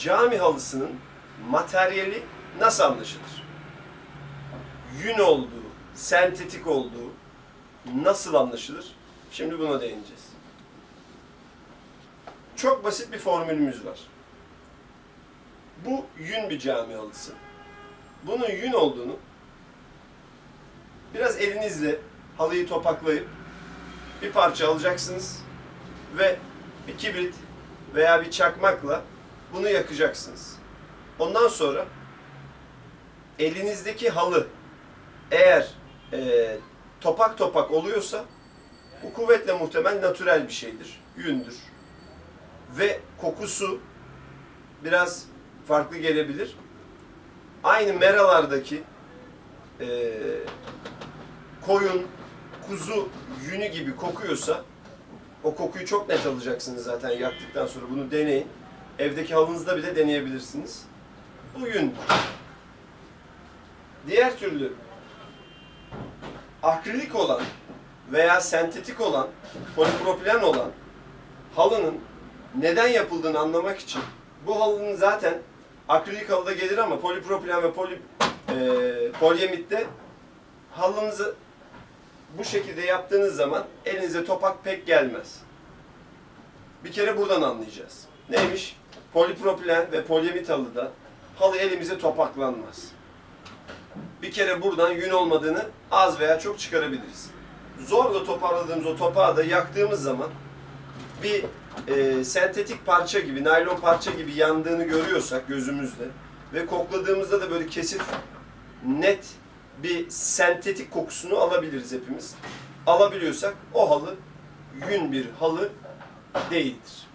cami halısının materyali nasıl anlaşılır? Yün olduğu, sentetik olduğu nasıl anlaşılır? Şimdi buna değineceğiz. Çok basit bir formülümüz var. Bu yün bir cami halısı. Bunun yün olduğunu biraz elinizle halıyı topaklayıp bir parça alacaksınız ve bir kibrit veya bir çakmakla bunu yakacaksınız. Ondan sonra elinizdeki halı eğer e, topak topak oluyorsa bu kuvvetle muhtemel natürel bir şeydir, yündür. Ve kokusu biraz farklı gelebilir. Aynı meralardaki e, koyun, kuzu yünü gibi kokuyorsa o kokuyu çok net alacaksınız zaten yaktıktan sonra. Bunu deneyin. Evdeki halınızda bile deneyebilirsiniz. Bu yündür. Diğer türlü akrilik olan veya sentetik olan, polipropilen olan halının neden yapıldığını anlamak için bu halının zaten akrilik halıda gelir ama polipropilen ve poli, e, polyamitte halınızı bu şekilde yaptığınız zaman elinize topak pek gelmez. Bir kere buradan anlayacağız. Neymiş? Polipropilen ve polyamit halıda halı elimize topaklanmaz. Bir kere buradan yün olmadığını az veya çok çıkarabiliriz. Zorla toparladığımız o topağı da yaktığımız zaman bir e, sentetik parça gibi, naylon parça gibi yandığını görüyorsak gözümüzle ve kokladığımızda da böyle kesif, net bir sentetik kokusunu alabiliriz hepimiz. Alabiliyorsak o halı yün bir halı değildir.